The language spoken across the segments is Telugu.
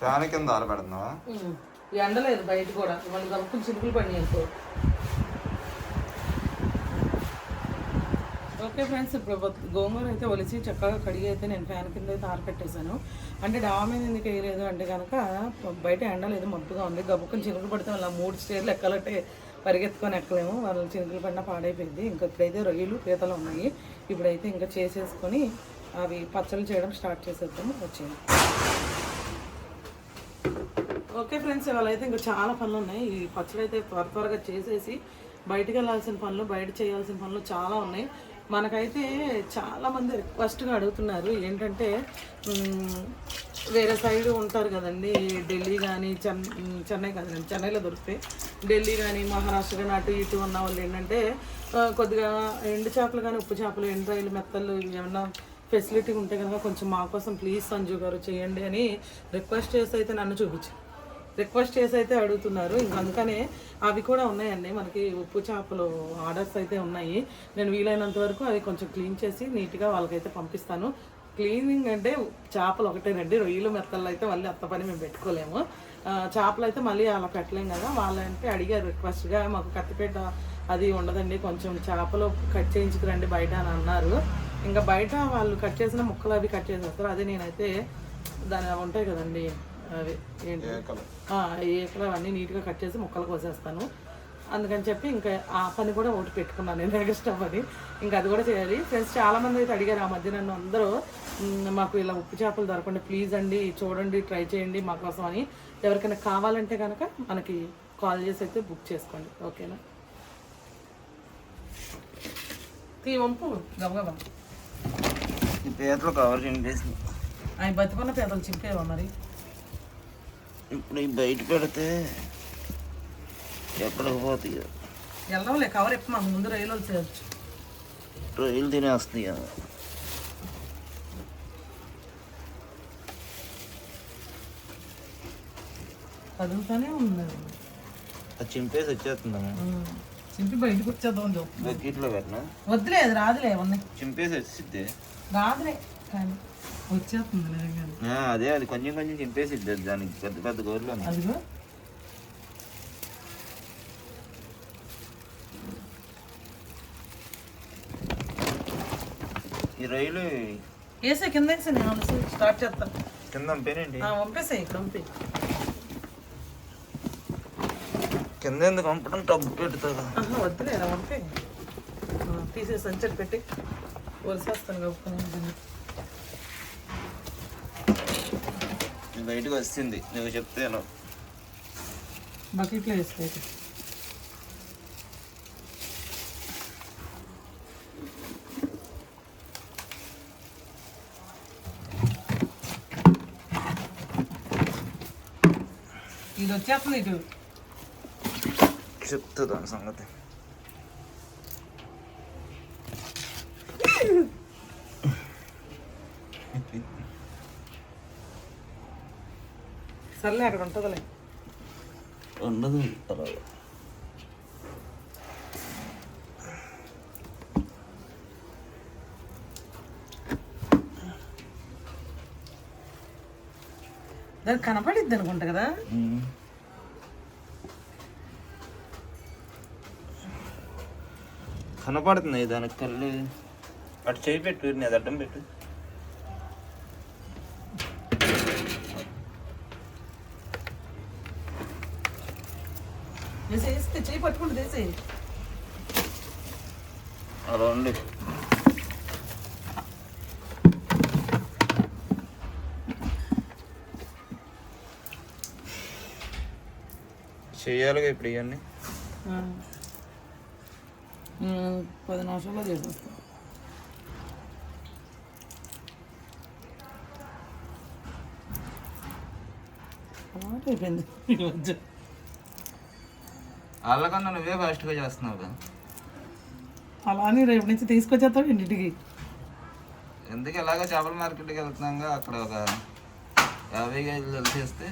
ఫ్యాన్ కింద ఆరబెడుతున్నావా. ఎండలేదు బయట కూడా. వాళ్ళు కలుపుకుని చినుకులు అనుకో ఓకే ఫ్రెండ్స్ ఇప్పుడు గోంగూర అయితే ఒలిసి చక్కగా కడిగి అయితే నేను ఫ్యాన్ కింద అయితే ఆరపెట్టేశాను అంటే డాబా మీద ఎందుకు వేయలేదు అంటే కనుక బయట ఎండలేదు మబ్బుగా ఉంది. గబుక్కుని చినుకులు పడితే అలా మూడు స్టేర్లు ఎక్కాలంటే పరిగెత్తుకొని ఎక్కలేము. వాళ్ళు చినుకులు పడినా పాడైపోయింది. ఇంకా ఇప్పుడైతే రొయ్యలు పీతలు ఉన్నాయి. ఇప్పుడైతే ఇంకా చేసేసుకొని అవి పచ్చళ్ళు చేయడం స్టార్ట్ చేసేద్దాము. వచ్చేయండి. ఓకే ఫ్రెండ్స్ ఇవాళ అయితే ఇంకా చాలా పనులు ఉన్నాయి ఈ పచ్చడి అయితే త్వర త్వరగా చేసేసి బయటకు వెళ్ళాల్సిన పనులు బయట చేయాల్సిన పనులు చాలా ఉన్నాయి. మనకైతే చాలామంది రిక్వెస్ట్గా అడుగుతున్నారు. ఏంటంటే వేరే సైడ్ ఉంటారు కదండి. ఢిల్లీ కానీ చెన్ చెన్నై కదండి చెన్నైలో దొరుకుతాయి ఢిల్లీ కానీ మహారాష్ట్ర కానీ అటు ఇటు ఉన్న వాళ్ళు ఏంటంటే కొద్దిగా ఎండు చేపలు కానీ ఉప్పు చేపలు ఎండు రైలు మెత్తలు ఏమన్నా ఫెసిలిటీ ఉంటే కనుక కొంచెం మా కోసం ప్లీజ్ సంజు గారు చేయండి అని రిక్వెస్ట్ చేసి అయితే నన్ను చూపించాను రిక్వెస్ట్ చేసి అయితే అడుగుతున్నారు. ఇంకా అందుకనే అవి కూడా ఉన్నాయండి. మనకి ఉప్పు చేపలు ఆర్డర్స్ అయితే ఉన్నాయి. నేను వీలైనంత వరకు అవి కొంచెం క్లీన్ చేసి నీట్గా వాళ్ళకైతే పంపిస్తాను. క్లీనింగ్ అంటే చేపలు ఒకటేనండి రొయ్యలు మెత్తలు అయితే మళ్ళీ అత్త పని మేము పెట్టుకోలేము. చేపలు అయితే మళ్ళీ అలా పెట్టలేం కదా. వాళ్ళంటే అడిగారు రిక్వెస్ట్గా. మాకు కత్తిపేట అది ఉండదండి. కొంచెం చేపలు కట్ చేయించుకురండి బయట అని అన్నారు. ఇంకా బయట వాళ్ళు కట్ చేసిన ముక్కలు అవి కట్ చేసేస్తారు. అదే నేనైతే దాని ఉంటాయి కదండి. అవి ఏంటి? ఏకలు అవన్నీ నీట్గా కట్ చేసి ముక్కలు కోసేస్తాను. అందుకని చెప్పి ఇంకా ఆ పని కూడా ఒకటి పెట్టుకున్నాను నేను ఎక్స్ట్రా పని. ఇంకా అది కూడా చేయాలి. ఫ్రెండ్స్ చాలా మంది అయితే అడిగారు ఆ మధ్య నన్ను అందరూ "మ్, మాకు ఇలా ఉప్పు చేపలు దొరకండి ప్లీజ్ అండి చూడండి ట్రై చేయండి మా కోసం అని. ఎవరికైనా కావాలంటే కనుక మనకి కాల్ చేసి అయితే బుక్ చేసుకోండి. ఓకేనా? తీ వంపు. గబగబా ఈ పీతలు కవర్ ఆయన బతికున్న పేదలు చింపేవా మరి? ఇప్పుడు ఈ బయట పెడితే ఎక్కడికి పోతాయి? వెళ్ళవులే కవర్ ఎప్పుడు మాకు ముందు రైలు చేయొచ్చు. రొయ్యలు తినేస్తాయి? కదులుతానే ఉంది. అది చింపేసి వచ్చేస్తుందమ్మా ఉమ్. చింపి బయటకు వచ్చేద్దాం చెప్పు బకెట్లో పెట్టినా? వద్దులే అది రాదులే ఉన్నాయి. చింపేసి వచ్చిద్ది రాదులే కానీ వచ్చేస్తుంది అదే అది కొంచెం కొంచెం చింపేసిద్ది దానికి పెద్ద పెద్ద గోర్లు. అదిగో. ఈ రొయ్యలు వేసే కింద నేను స్టార్ట్ చేస్తాను కింద పంపేనండి పంపేసాయి పంపి. కింద ఎందుకు పంపడం? టబ్బు పెడుతుంది వద్దులే పంపి. ఆ, తీసేసి సంచడి పెట్టి వలిసేస్తాను కప్పుకొని బయటకు వస్తుంది నువ్వు చెప్తే ఎలా బకెట్లో వేసుకో ఇది వచ్చేస్తుంది ఇటు. చెప్తా దాని సంగతి. సర్లే అక్కడ ఉంటుందిలే. ఉండదు అలాగే దానికి కనపడిద్ది అనుకుంటా కదా? కనపడుతుంది దానికి కళ్ళు. అటు చేయి పెట్టు నేను అడ్డం పెట్టు. వేస్తే చేయి పట్టుకుంటు వేసి అలా ఉండి చెయ్యాలిగా ఇప్పుడు ఇవన్నీ? పది నిమిషాల్లో చేసేస్తాం. అలవాటు అయిపోయింది వాళ్ళకన్నా నువ్వే ఫాస్ట్గా చేస్తున్నావు కదా. అలా అని రేపు నుంచి తీసుకొచ్చేస్తాం ఇంటికి? ఎందుకు ఎలాగో చేపల మార్కెట్కి వెళ్తున్నాగా అక్కడ ఒక యాభై కేజీలు తెలిసేస్తే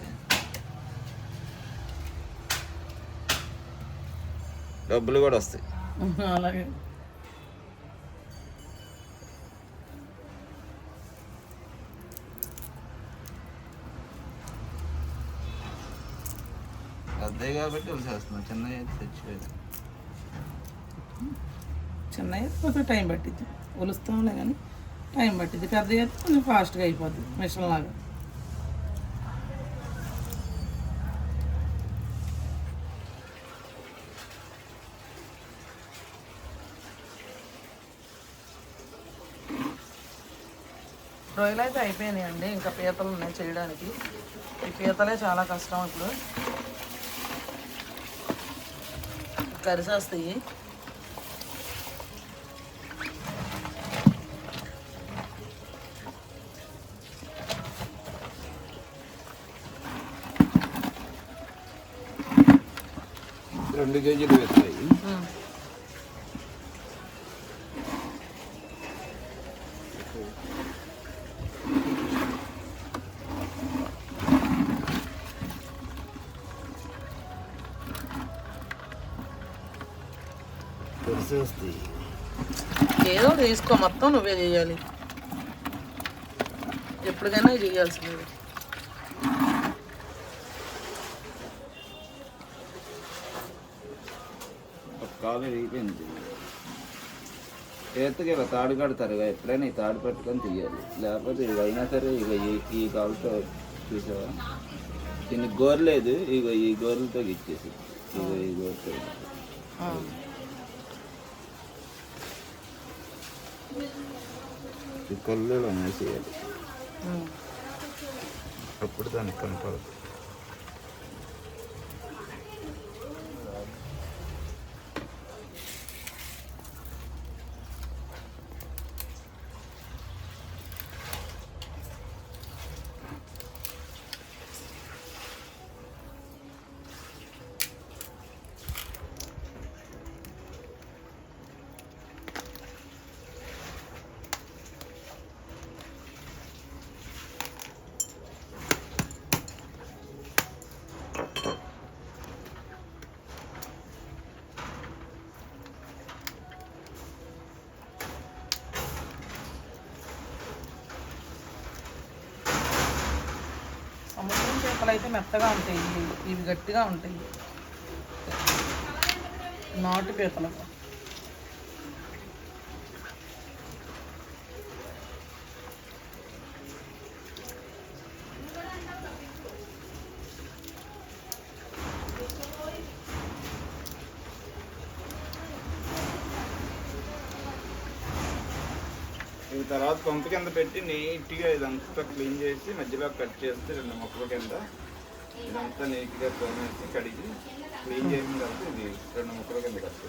డబ్బులు కూడా వస్తాయి. అలాగే. పెద్దవి కాబట్టి వదిలేస్తున్నాం. చిన్నవి అయితే తెచ్చిపోయింది చిన్న అయితే కొంచెం టైం పట్టిద్ది. ఒలుస్తాంలే కానీ టైం పట్టిద్ది. పెద్ద అయితే కొంచెం ఫాస్ట్గా అయిపోద్ది మిషన్ లాగా రొయ్యలు అయితే అయిపోయినాయండి. ఇంకా పీతలు ఉన్నాయి చేయడానికి. ఈ పీతలే చాలా కష్టం ఇప్పుడు. కరిసేస్తాయి రెండు కేజీలు వేస్తాయి. వస్తాయి ఏదో ఒకటి తీసుకో మొత్తం నువ్వే చేయాలి. ఎప్పటికైనా చేయాల్సింది. విరిగిపోయింది చేతికి తాడు కడతారు ఇక ఎప్పుడైనా ఈ తాడు పట్టుకొని తీయాలి. లేకపోతే ఇక అయినా సరే ఇక ఈ- కాలుతో చూసావా? దీనికి గోరు లేదు ఇక ఈ గోరులతో ఇచ్చేసి ఇక ఈ గోరుతో. ఈ కళ్ళు వేసేయాలి అప్పుడు దానికి కనపడదు సముద్రం చేపలు అయితే మెత్తగా ఉంటాయి. ఇవి గట్టిగా ఉంటాయి. నాటు పీతలు. ఈ తర్వాత పంపు కింద పెట్టి నీట్గా ఇదంతా క్లీన్ చేసి మధ్యలో కట్ చేస్తే రెండు మొక్కల కింద ఇదంతా నీట్గా కడిగి క్లీన్ చేసిన తర్వాత ఇది రెండు మొక్కల కింద కట్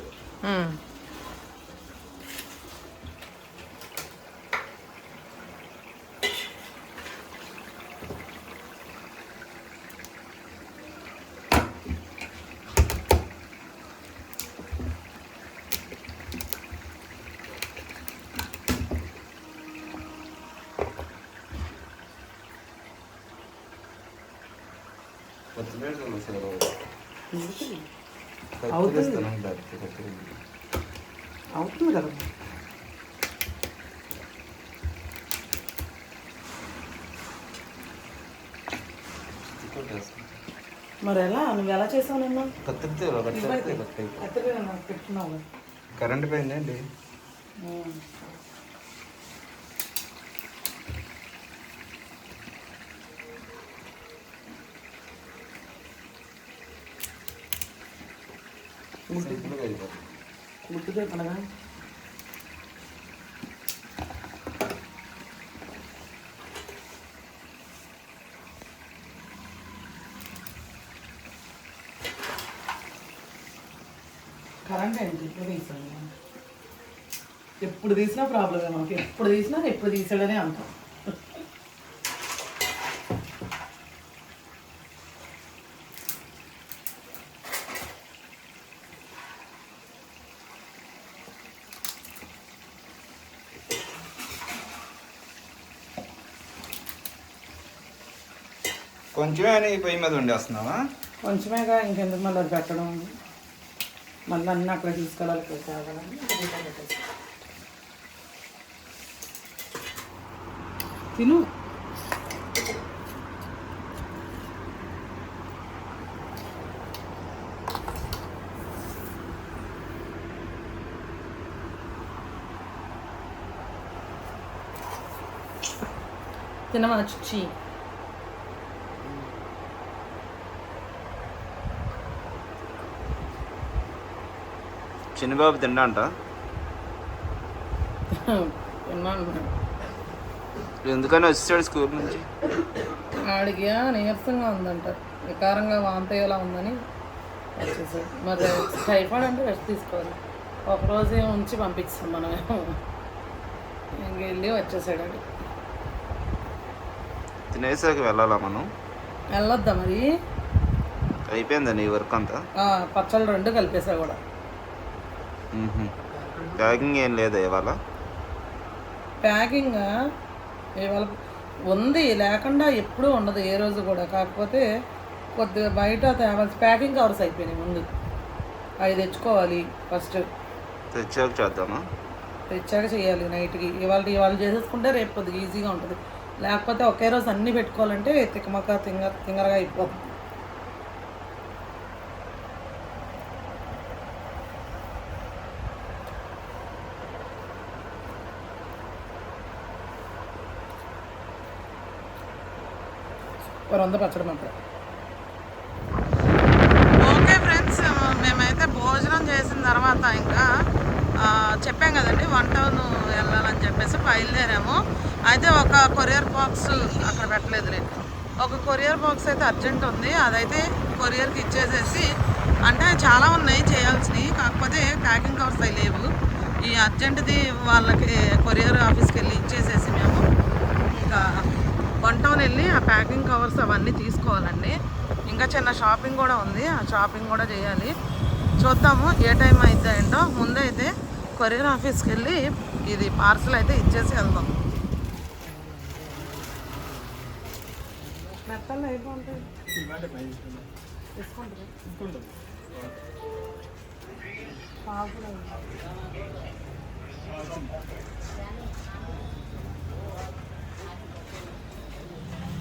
అవుతుంది కదా? మరి ఎలా? నువ్వు ఎలా చేసావు నిన్న? కత్తిరితే పెట్టుకున్నావు కదా. కరెంట్ పోయిందండి. ఉమ్. సింపుల్గా అయిపోతుంది గుర్తుకే పనగా కరెంట్ ఏంటి ఇప్పుడు తీసాను ఎప్పుడు తీసినా ప్రాబ్లమే మాకు ఎప్పుడు తీసినా ఎప్పుడు తీసాడనే అంటాం కొంచెమే అని పొయ్యి మీద వండేస్తున్నావా? కొంచెమేగా ఇంకెందుకు మళ్ళీ అది పెట్టడం? మళ్ళీ అన్నీ అక్కడ తీసుకెళ్ళాలి తిను. తినమని వచ్చి చిన్నబాబు తిన్నాను. ఎందుకని వచ్చాడు స్కూల్ నుంచి? ఆడికి నీరసంగా ఉందంట. వికారంగా వాంతయ్యేలా ఉందని వచ్చేసాడు. మరి టైఫాయిడ్ అంటే రెస్ట్ తీసుకోవాలి. ఒక రోజే ఉంచి పంపిస్తాం మనం ఇంకెళ్ళి వచ్చేసాడు ఆడు. తినేసాక వెళ్ళాలా మనం? వెళ్ళొద్దా మరి? అయిపోయిందా నీ వర్క్ అంతా? పచ్చళ్ళు రెండు కలిపేసా కూడా. ప్యాకింగ్ ఏం లేదా ఇవాళ? ప్యాకింగ్ ఇవాళ ఉంది లేకుండా ఎప్పుడూ ఉండదు ఏ రోజు కూడా. కాకపోతే కొద్దిగా బయట తేవాల్సి ప్యాకింగ్ కవర్స్ అయిపోయినాయి ముందు. అవి తెచ్చుకోవాలి ఫస్ట్. తెచ్చాక చేద్దామా? తెచ్చాక చేయాలి నైట్కి. ఇవాళ ఇవాళ చేసేసుకుంటే రేపు కొద్దిగా ఈజీగా ఉంటుంది. లేకపోతే ఒకే రోజు అన్నీ పెట్టుకోవాలంటే తిక్కమక్క తింగ తింగరగా అయిపోతుంది వంద పచ్చడి మాత్రం ఓకే ఫ్రెండ్స్ మేమైతే భోజనం చేసిన తర్వాత ఇంకా చెప్పాం కదండి వన్ టౌన్ వెళ్ళాలని చెప్పేసి బయలుదేరాము. అయితే ఒక కొరియర్ బాక్స్ అక్కడ పెట్టలేదు ఒక కొరియర్ బాక్స్ అయితే అర్జెంట్ ఉంది. అదైతే కొరియర్కి ఇచ్చేసేసి అంటే చాలా ఉన్నాయి చేయాల్సినవి కాకపోతే ప్యాకింగ్ కవర్స్ అవి లేవు. ఈ అర్జెంట్ది వాళ్ళకి కొరియర్ ఆఫీస్కి వెళ్ళి ఇచ్చేసేసి మేము ఇంకా వన్ టౌన్ వెళ్ళి ఆ ప్యాకింగ్ కవర్స్ అవన్నీ తీసుకోవాలండి. ఇంకా చిన్న షాపింగ్ కూడా ఉంది. ఆ షాపింగ్ కూడా చేయాలి. చూద్దాము ఏ టైం అయితే ఏంటో ముందైతే కొరియర్ ఆఫీస్కి వెళ్ళి ఇది పార్సల్ అయితే ఇచ్చేసి వెళ్దాం. మెత్తలు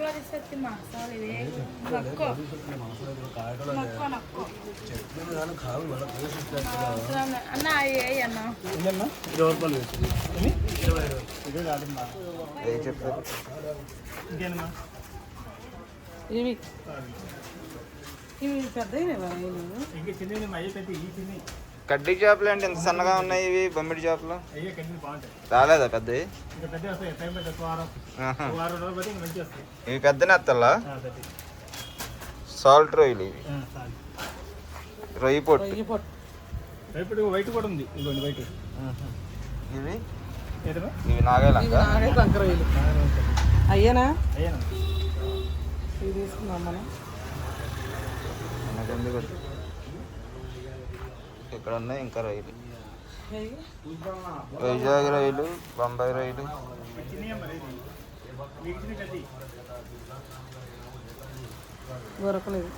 మరుగులో తీసుకొచ్చి మసాలా ఇది నక్కో నక్కో నక్కో అవసరం లే. అన్న అయ్యి అన్న ఏం చెప్తారు ఇవి ఇవి పెద్దవి కడ్డీ చేపలు అంటే ఇంత సన్నగా ఉన్నాయి ఇవి బొమ్మిడి చేపలు? రాలేదా పెద్దవి? ఆహా. ఇవి పెద్ద నెత్తల్లా సాల్ట్ రొయ్యలు ఇవి. రొయ్యి పొట్టు. వైట్ కూడా ఉంది. వైట్. ఇవి? ఇవి నాగేలంక రొయ్యలు. అయ్యేనా? అయ్యాను? ఇవి తీసుకుందాం మనం. మనకెందుకు? ఇక్కడ ఉన్నాయి ఇంకా రొయ్యలు అయ్యి. వైజాగ్ రొయ్యలు బొంబాయి రొయ్యలు దొరకలేదు.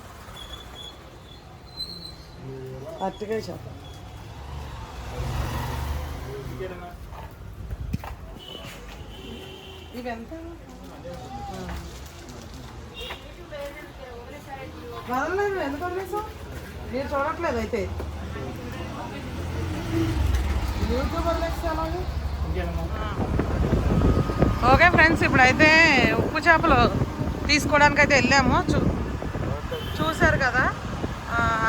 అరటికాయ చేప. ఇవి ఎంత వదలలేదు ఎందుకు వదిలేసావు? మీరు చూడట్లేదు అయితే. ఓకే ఫ్రెండ్స్ ఇప్పుడైతే ఉప్పు చేపలు తీసుకోవడానికి అయితే వెళ్ళాము. చూ చూసారు కదా?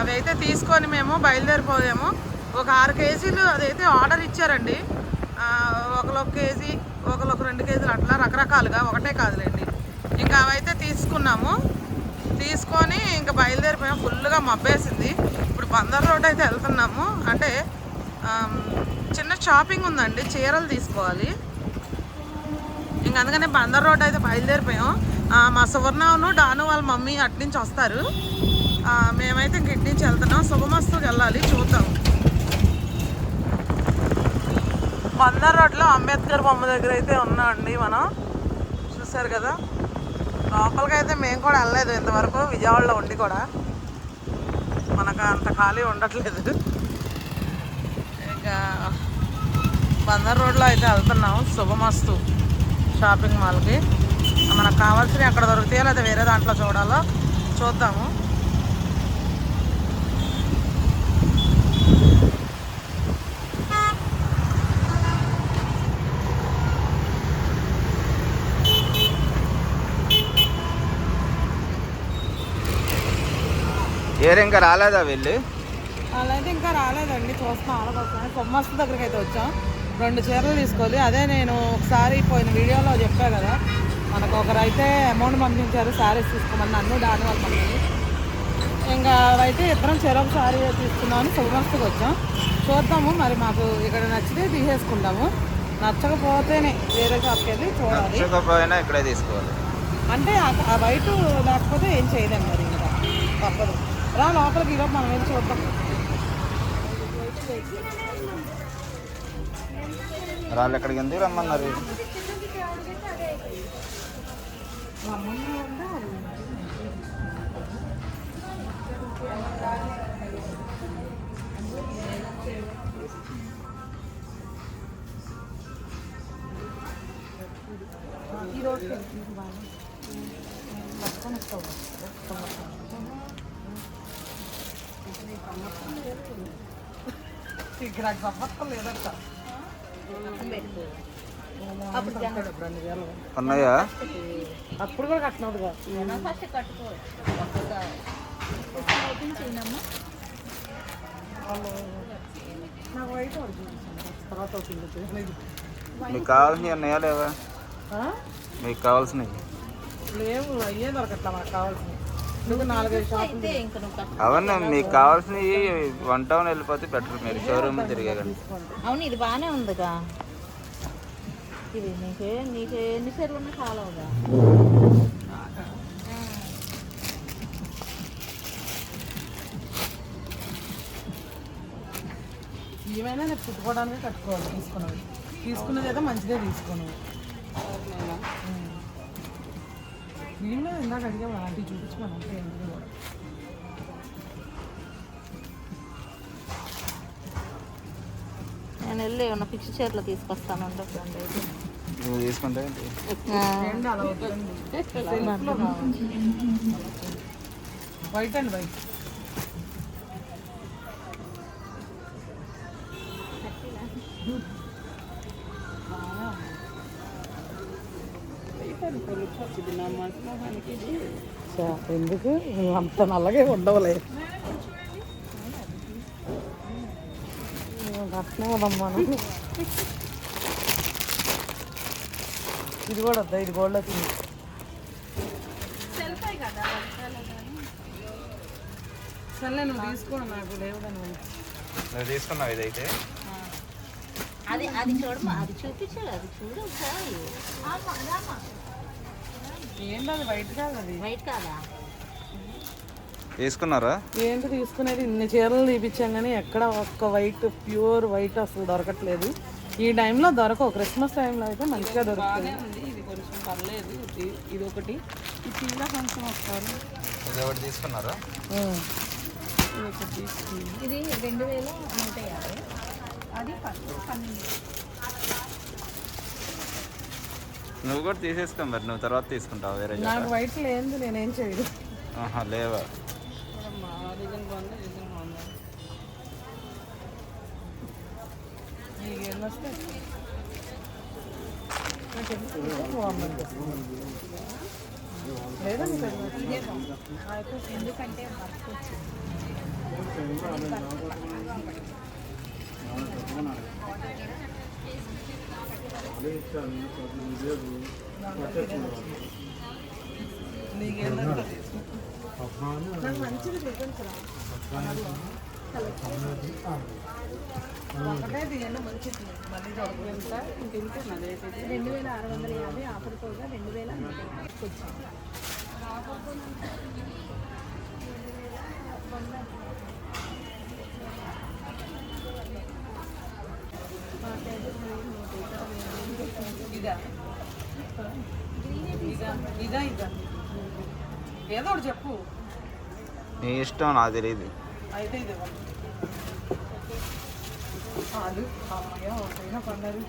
అవి అయితే తీసుకొని మేము బయలుదేరిపోయాము. ఒక ఆరు కేజీలు అదైతే ఆర్డర్ ఇచ్చారండి. ఆ, కేజీ ఒకరు ఒక రెండు కేజీలు అట్లా రకరకాలుగా ఒకటే కాదులేండి. ఇంకా అవైతే తీసుకున్నాము. తీసుకొని ఇంకా బయలుదేరిపోయాము. ఫుల్గా మబ్బేసింది. బందర్ రోడ్ అయితే వెళ్తున్నాము. అంటే చిన్న షాపింగ్ ఉందండి. చీరలు తీసుకోవాలి. ఇంక అందుకనే బందర్ రోడ్ అయితే బయలుదేరిపోయాం. మా సువర్ణను డాను వాళ్ళ మమ్మీ అటు నుంచి వస్తారు. మేమైతే ఇంక ఇటు నుంచి వెళ్తున్నాం. శుభమస్తుకి వెళ్ళాలి. చూద్దాం. బందర్ రోడ్లో అంబేద్కర్ బొమ్మ దగ్గర అయితే ఉన్నామండి మనం. చూసారు కదా? లోపలికి అయితే మేము కూడా వెళ్ళలేదు ఇంతవరకు. విజయవాడలో ఉండి కూడా. ఖాళీ ఉండట్లేదు. ఇంకా బందర్ రోడ్లో అయితే వెళ్తున్నాం శుభమస్తు షాపింగ్ మాల్కి. మనకు కావాల్సినవి అక్కడ దొరుకుతాయో లేదా వేరే దాంట్లో చూడాలో? చూద్దాము. ఏరు ఇంకా రాలేదా వెళ్ళి? అలా అయితే ఇంకా రాలేదండి చూస్తున్నాం. ఆడపడుతున్నాం కొమ్మస్తు దగ్గరికి అయితే వచ్చాం. రెండు చీరలు తీసుకోవాలి. అదే నేను ఒకసారి పోయిన వీడియోలో చెప్పా కదా మనకు ఒకరు అయితే అమౌంట్ పంపించారు శారీస్ తీసుకోమని నన్ను దాని వాళ్ళ మమ్మల్ని ఇంకా అయితే ఇద్దరం చెరొక సారీ తీసుకుందామని శుభమస్తుకి వచ్చాం. చూద్దాము మరి మాకు ఇక్కడ నచ్చితే తీసేసుకుందాము నచ్చకపోతేనే వేరే షాప్కి వెళ్ళి చూడాలి. నచ్చకపోయినా ఇక్కడే తీసుకోవాలి. అంటే ఆ- వైట్ లేకపోతే ఏం చేయలేం మరి ఇంకా. తప్పదు. రా లోపలికి ఈరోజు మనం వెళ్ళి చూద్దాం రాళ్ళు ఎక్కడికి ఎందుకు రమ్మన్నారు సంవత్సరం లేదంట వేలు ఉన్నాయా అప్పుడు కూడా నాకు తెలియదు. మీకు కావాల్సినవి ఉన్నాయా లేవా? మీకు కావాల్సినవి లేవు అయ్యే దొరకట్లా మనకు కావాల్సినవి అవన్నీ మీకు కావాల్సినవి వన్ టౌన్ వెళ్ళిపోతే బెటర్ మీరు షోరూమ్ తిరిగేకండి తీసుకోండి అవును ఇది బాగానే ఉందిగా. ఇది నీకే నీకు ఎన్ని సార్లు ఉన్నా కాలవుగా ఏమైనా నేను పుట్టుకోవడానికి కట్టుకోవాలి తీసుకున్నది తీసుకున్నది అయితే మంచిదే తీసుకున్నాను వీళ్ళు ఇందాక అడిగా ఆంటీ చూపించుకోను అంటే ఎందుకు కూడా. నేను వెళ్ళి ఏమన్నా ఫిక్స్ చీరలు తీసుకొస్తాను ఉండదు అయితే. నువ్వు తీసుకుంటే వైట్ అండ్ వైట్ ఎందుకు? అంత నల్లగే ఉండవులే. ఉందమ్మా ఇది కూడా వద్దా? ఇది గోల్డ్ వచ్చింది. తీసుకున్నావు ఇదైతే? అది అది చూడమా అది చూపించాడు అది చూడు ఒకసారి ఏంటి అది వైట్ కాదు అది. వైట్ కాదా? తీసుకున్నారా ఏంటి తీసుకునేది? ఇన్ని చీరలు తీపిచ్చాం కానీ ఎక్కడ ఒక్క వైట్ ప్యూర్ వైట్ అసలు దొరకట్లేదు. ఈ టైంలో దొరకవు. క్రిస్మస్ టైంలో అయితే మంచిగా దొరుకుతుంది. ఇది కొంచెం పర్లేదు. ఇది ఇది ఒకటి. ఈ చీర కొంచెం వస్తారు ఇది ఒకటి తీసుకున్నారా? ఇది ఒకటి ఇది రెండు వేల నూట యాభై. అది పన్నెండు పన్నెండు నువ్వు కూడా తీసేసుకో మరి నువ్వు తర్వాత తీసుకుంటావు వేరే నాకు వైట్ లేదు నేనేం చేయదు ఆహా లేవా? డిజైన్ బాగుందా డిజైన్ బాగుందా నీకు ఏం వస్తాయి నాకు ఎందుకు బాగుందండి లేదా నీకు అది నచ్చిందా? అయితే ఎందుకంటే వర్క్ వచ్చింది నీకేం నచ్చిందో తీసుకో. నాకు మంచిది చూపించరా ఒకటే తీయండి మంచిది మళ్ళీ దొరకదు ఎంత ఇంక ఇంతే అదైతే రెండు వేల ఆరు వందల యాభై ఆఫర్ పోగా రెండు వేల నూట యాభైకి వచ్చింది ఇదా ఇదా ఇదా ఇదా ఏదో ఒకటి చెప్పు. నీ ఇష్టం నాకు తెలియదు అయితే ఇది అమ్మయ్య పన్నారు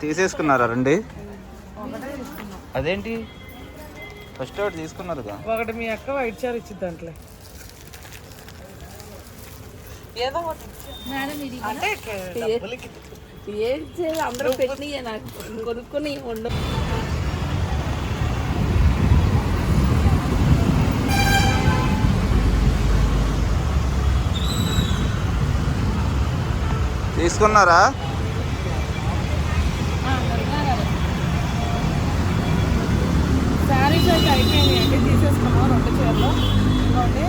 తీసేసుకున్నారా రండి? అదేంటి? ఫస్ట్ ఒకటి తీసుకున్నారుగా. ఒకటి మీ అక్క వైట్ చార్ ఇచ్చింది దాంట్లో. ఏదో ఒకటి. అంటే అందరూ పెట్టినయే నాకు. కొనుక్కొని ఉండు. తీసుకున్నారా? శారీస్ అయితే అయిపోయినాయి. అండి తీసేసుకున్నాం రెండు చీరలు. ఇంకోటి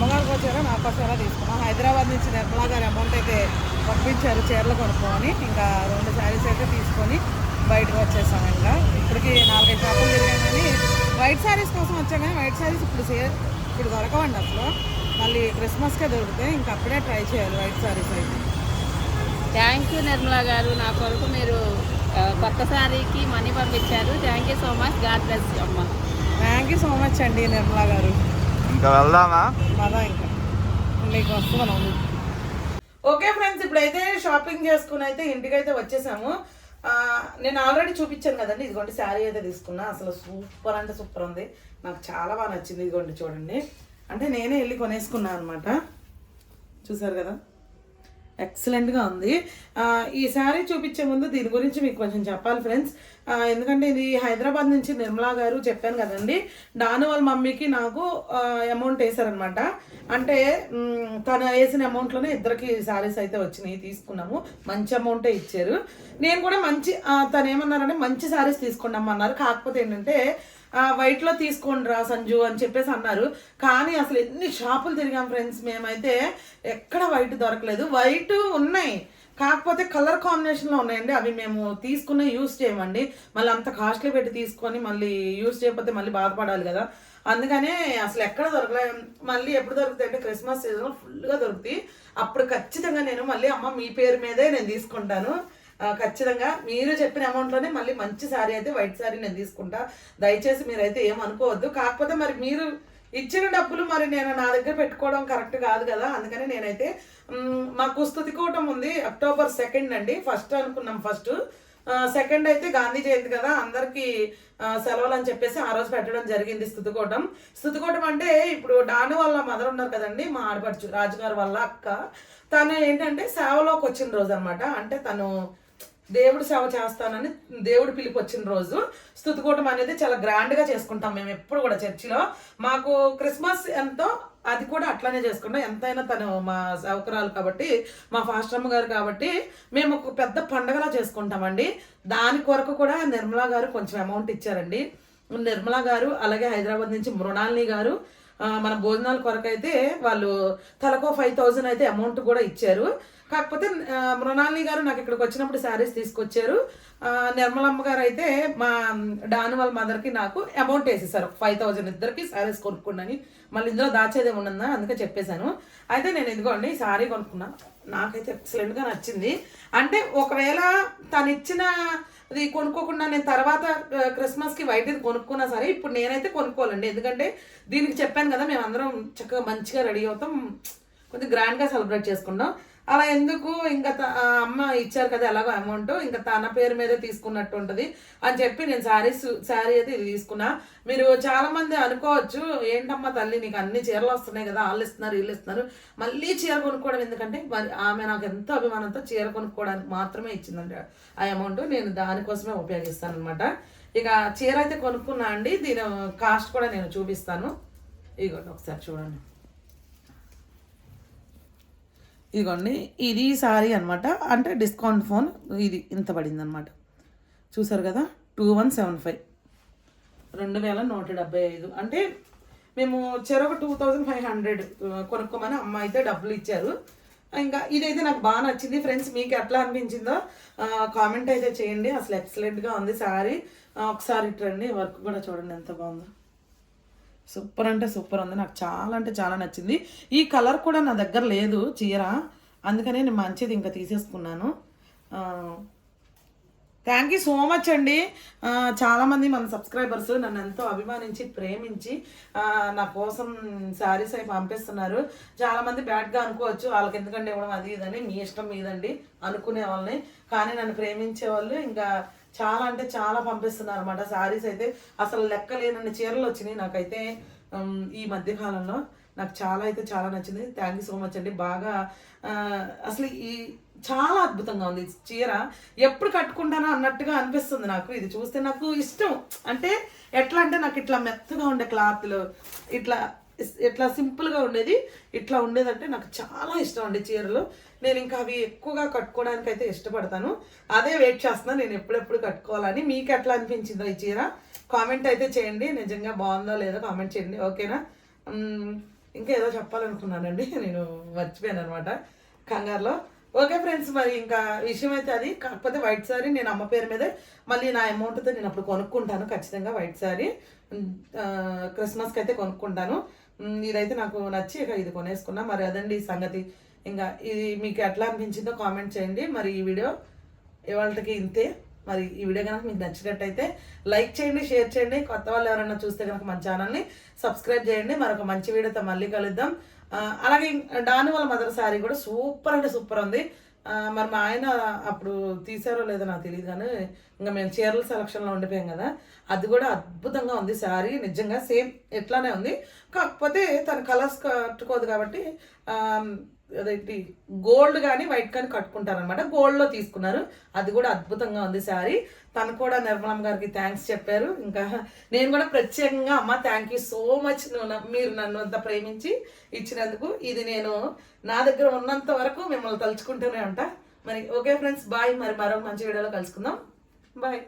అమ్మగారికి వచ్చారో? నాకు వచ్చారో తీసుకున్నాం? హైదరాబాద్ నుంచి నిర్మలా గారి అమౌంట్ అయితే పంపించారు చీరలు కొనుక్కోమని. ఇంకా రెండు శారీస్ అయితే తీసుకొని బయటకు వచ్చేసాం ఇంకా. ఇప్పటికి నాలుగైదు షాపులు తిరిగాం కానీ వైట్ శారీస్ కోసం వచ్చాం కానీ వైట్ శారీస్ ఇప్పుడు సే ఇప్పుడు దొరకవండి అసలు. మళ్ళీ క్రిస్మస్కే దొరుకుతాయి ఇంకా అప్పుడే ట్రై చేయాలి వైట్ శారీస్ అయితే. థ్యాంక్ యూ నిర్మలా గారు. నా కొరకు మీరు కొత్త సారీకి మనీ పంపించారు. Thank you so much God bless అమ్మ. థ్యాంక్ యూ సో మచ్ అండి నిర్మలా గారు. ఇంకా వెళ్దామా? ఓకే ఫ్రెండ్స్ ఇప్పుడైతే షాపింగ్ చేసుకుని అయితే ఇంటికైతే వచ్చేసాము. ఆ, నేను ఆల్రెడీ చూపించాను కదండి ఇదిగోండి శారీ అయితే తీసుకున్నా. అసలు సూపర్ అంటే సూపర్ ఉంది. నాకు చాలా బాగా నచ్చింది ఇదిగోండి చూడండి. అంటే నేనే వెళ్ళి కొనేసుకున్నాను అనమాట చూసారు కదా? ఎక్సలెంట్గా ఉంది. ఆ, ఈ శారీ చూపించే ముందు దీని గురించి మీకు కొంచెం చెప్పాలి ఫ్రెండ్స్. ఎందుకంటే ఇది హైదరాబాద్ నుంచి నిర్మలా గారు చెప్పాను కదండి. డాను వాళ్ళ మమ్మీకి నాకు అమౌంట్ వేశారనమాట అంటే తను వేసిన అమౌంట్లోనే ఇద్దరికి శారీస్ అయితే వచ్చినాయి తీసుకున్నాము. మంచి అమౌంటే ఇచ్చారు. నేను కూడా మంచి తను ఏమన్నారంటే మంచి శారీస్ తీసుకున్నామన్నారు కాకపోతే ఏంటంటే వైట్లో తీసుకోండి రా సంజు అని చెప్పేసి అన్నారు. కానీ అసలు ఎన్ని షాపులు తిరిగాం ఫ్రెండ్స్ మేమైతే ఎక్కడ వైట్ దొరకలేదు. వైట్ ఉన్నాయి. కాకపోతే కలర్ కాంబినేషన్లో ఉన్నాయండి. అవి మేము తీసుకున్న యూస్ చేయమండి. మళ్ళీ అంత కాస్ట్లీ పెట్టి తీసుకొని మళ్ళీ యూస్ చేయకపోతే మళ్ళీ బాధపడాలి కదా. అందుకనే అసలు ఎక్కడ దొరకలే. మళ్ళీ ఎప్పుడు దొరుకుతాయి అంటే క్రిస్మస్ సీజన్లో ఫుల్గా దొరుకుతాయి. అప్పుడు ఖచ్చితంగా నేను మళ్ళీ అమ్మ మీ పేరు మీదే నేను తీసుకుంటాను. ఖచ్చితంగా మీరు చెప్పిన అమౌంట్లోనే మళ్ళీ మంచి శారీ అయితే వైట్ శారీ నేను తీసుకుంటా. దయచేసి మీరైతే ఏం అనుకోవద్దు. కాకపోతే మరి మీరు ఇచ్చిన డబ్బులు మరి నేను నా దగ్గర పెట్టుకోవడం కరెక్ట్ కాదు కదా. అందుకని నేనైతే మాకు స్థుతి కూటం ఉంది. అక్టోబర్ సెకండ్ అండి. ఫస్ట్ అనుకున్నాం ఫస్ట్. సెకండ్ అయితే గాంధీ జయంతి కదా. అందరికీ సెలవులు అని చెప్పేసి ఆ రోజు పెట్టడం జరిగింది స్థుతికోటం స్థుతికోటం అంటే ఇప్పుడు డాను వాళ్ళ మదర్ ఉన్నారు కదండి మా ఆడపడుచు రాజుగారు వాళ్ళ అక్క. తను ఏంటంటే సేవలోకి వచ్చిన రోజు అనమాట అంటే తను దేవుడు సేవ చేస్తానని దేవుడు పిలిపి వచ్చిన రోజు స్థుతికూటం అనేది చాలా గ్రాండ్గా చేసుకుంటాం మేము ఎప్పుడు కూడా చర్చిలో. మాకు క్రిస్మస్ ఎంతో అది కూడా అట్లానే చేసుకుంటాం. ఎంతైనా తను మా సౌకరాలు కాబట్టి మా ఫాస్టమ్మ గారు కాబట్టి మేము ఒక పెద్ద పండగలా చేసుకుంటామండి. దాని కొరకు కూడా నిర్మలా గారు కొంచెం అమౌంట్ ఇచ్చారండి. నిర్మలా గారు అలాగే హైదరాబాద్ నుంచి మృణాలిని గారు మన భోజనాల కొరకు అయితే వాళ్ళు తలకో ఫైవ్ థౌజండ్ అయితే అమౌంట్ కూడా ఇచ్చారు. కాకపోతే మృణాలిని గారు నాకు ఇక్కడికి వచ్చినప్పుడు శారీస్ తీసుకొచ్చారు. నిర్మలమ్మ గారు అయితే మా డాను వాళ్ళ మదర్కి నాకు అమౌంట్ వేసేసారు. ఫైవ్ థౌజండ్ ఇద్దరికి శారీస్ కొనుక్కున్నాను మళ్ళీ ఇందులో దాచేదే ఉన్నదా అందుకే చెప్పేశాను. అయితే నేను ఇదిగోండి శారీ కొనుక్కున్నా. నాకైతే ఎక్సలెంట్గా నచ్చింది. అంటే ఒకవేళ తను ఇచ్చిన అది కొనుక్కోకుండా నేను తర్వాత క్రిస్మస్కి వైట్ ఇది కొనుక్కున్నా సరే ఇప్పుడు నేనైతే కొనుక్కోవాలండి. ఎందుకంటే దీనికి చెప్పాను కదా మేము అందరం చక్కగా మంచిగా రెడీ అవుతాం. కొంచెం గ్రాండ్గా సెలబ్రేట్ చేసుకుంటాం అలా ఎందుకు? ఇంకా త- ఆ అమ్మ ఇచ్చారు కదా ఎలాగో అమౌంట్ ఇంకా తన పేరు మీదే తీసుకున్నట్టు ఉంటుంది. అని చెప్పి నేను శారీస్ శారీ అయితే ఇది తీసుకున్నా. మీరు చాలా మంది అనుకోవచ్చు ఏంటమ్మా తల్లి నీకు అన్ని చీరలు వస్తున్నాయి కదా వాళ్ళు ఇస్తున్నారు వీళ్ళు ఇస్తున్నారు. మళ్ళీ చీర కొనుక్కోవడం ఎందుకంటే మరి ఆమె నాకు ఎంతో అభిమానంతో చీర కొనుక్కోవడానికి మాత్రమే ఇచ్చిందండి ఆ అమౌంట్ నేను దానికోసమే ఉపయోగిస్తాను అనమాట ఇక చీర అయితే కొనుక్కున్నా అండి. దీని కాస్ట్ కూడా నేను చూపిస్తాను. ఇగోండి ఒకసారి చూడండి. ఇదిగోండి ఇది సారీ అనమాట అంటే డిస్కౌంట్ ఫోన్ ఇది ఇంత పడింది అనమాట చూసారు కదా? టూ వన్ సెవెన్ ఫైవ్ రెండు వేల నూట డెబ్బై ఐదు. అంటే మేము చెరొక టూ థౌజండ్ ఫైవ్ హండ్రెడ్ కొనుక్కోమని అమ్మ అయితే డబ్బులు ఇచ్చారు. ఇంకా ఇదైతే నాకు బాగా నచ్చింది. ఫ్రెండ్స్ మీకు ఎట్లా అనిపించిందో కామెంట్ అయితే చేయండి. అసలు ఎక్సలెంట్గా ఉంది సారీ. ఒకసారి ఇట్రండి వర్క్ కూడా చూడండి ఎంత బాగుందో. సూపర్ అంటే సూపర్ ఉంది. నాకు చాలా అంటే చాలా నచ్చింది. ఈ కలర్ కూడా నా దగ్గర లేదు చీర. అందుకనే నేను మంచిది ఇంకా తీసేసుకున్నాను. థ్యాంక్ యూ సో మచ్ అండి. చాలామంది మన సబ్స్క్రైబర్స్ నన్ను ఎంతో అభిమానించి ప్రేమించి నా కోసం శారీస్ అవి పంపిస్తున్నారు. చాలామంది బ్యాడ్గా అనుకోవచ్చు. వాళ్ళకి ఎందుకంటే ఇవ్వడం అది ఇదని మీ ఇష్టం మీదండి అనుకునే వాళ్ళని. కానీ నన్ను ప్రేమించే వాళ్ళు ఇంకా చాలా అంటే చాలా పంపిస్తున్నారు అనమాట శారీస్ అయితే అసలు లెక్కలేనన్ని చీరలు వచ్చినాయి నాకైతే. ఈ మధ్యకాలంలో నాకు చాలా అయితే చాలా నచ్చింది. థ్యాంక్ యూ సో మచ్ అండి. బాగా అసలు ఈ చాలా అద్భుతంగా ఉంది. చీర ఎప్పుడు కట్టుకుంటానో అన్నట్టుగా అనిపిస్తుంది నాకు. ఇది చూస్తే నాకు ఇష్టం. అంటే ఎట్లా అంటే నాకు ఇట్లా మెత్తగా ఉండే క్లాత్లు ఇట్లా ఇట్లా సింపుల్గా ఉండేది ఇట్లా ఉండేదంటే నాకు చాలా ఇష్టం అండి చీరలు. నేను ఇంకా అవి ఎక్కువగా కట్టుకోవడానికి అయితే ఇష్టపడతాను. అదే వెయిట్ చేస్తున్నాను నేను ఎప్పుడెప్పుడు కట్టుకోవాలని. మీకు ఎట్లా అనిపించిందో ఈ చీర? కామెంట్ అయితే చేయండి. నిజంగా బాగుందో లేదో కామెంట్ చేయండి. ఓకేనా? ఇంకా ఏదో చెప్పాలనుకున్నానండి. నేను మర్చిపోయాను అనమాట కంగారులో. ఓకే ఫ్రెండ్స్ మరి ఇంకా విషయం అయితే అది. కాకపోతే వైట్ సారీ నేను అమ్మ పేరు మీదే మళ్ళీ నా అమౌంట్తో నేను అప్పుడు కొనుక్కుంటాను. ఖచ్చితంగా వైట్ సారీ క్రిస్మస్కి అయితే కొనుక్కుంటాను. ఇదైతే నాకు నచ్చి ఇక ఇది కొనేసుకున్నా. మరి అదండి ఈ సంగతి. ఇంకా ఇది మీకు ఎట్లా అనిపించిందో కామెంట్ చేయండి. మరి ఈ వీడియో ఇవాళకి ఇంతే. మరి ఈ వీడియో కనుక మీకు నచ్చినట్టయితే లైక్ చేయండి షేర్ చేయండి. కొత్త వాళ్ళు ఎవరైనా చూస్తే కనుక మన ఛానల్ని సబ్స్క్రైబ్ చేయండి. మరొక మంచి వీడియోతో మళ్ళీ కలుద్దాం. అలాగే ఇం- డాను వాళ్ళ మదర్ శారీ కూడా సూపర్ అంటే సూపర్ ఉంది. మరి మా ఆయన అప్పుడు తీసారో లేదో నాకు తెలియదు కానీ ఇంకా మేము చీరల సెలక్షన్లో ఉండిపోయాం కదా అది కూడా అద్భుతంగా ఉంది శారీ నిజంగా సేమ్ ఎట్లానే ఉంది. కాకపోతే తన కలర్స్ కట్టుకోదు కాబట్టి అదేంటి గోల్డ్ కానీ వైట్ కానీ కట్టుకుంటారనమాట గోల్డ్లో తీసుకున్నారు. అది కూడా అద్భుతంగా ఉంది శారీ. తను కూడా నిర్మలం గారికి థ్యాంక్స్ చెప్పారు. ఇంకా నేను కూడా ప్రత్యేకంగా అమ్మ థ్యాంక్ యూ సో మచ్ నువ్వు మీరు నన్ను అంత ప్రేమించి ఇచ్చినందుకు ఇది నేను నా దగ్గర ఉన్నంత వరకు మిమ్మల్ని తలుచుకుంటూనే ఉంటా. మరి ఓకే ఫ్రెండ్స్ బాయ్ మరి మరో మంచి వీడియోలో కలుసుకుందాం. బాయ్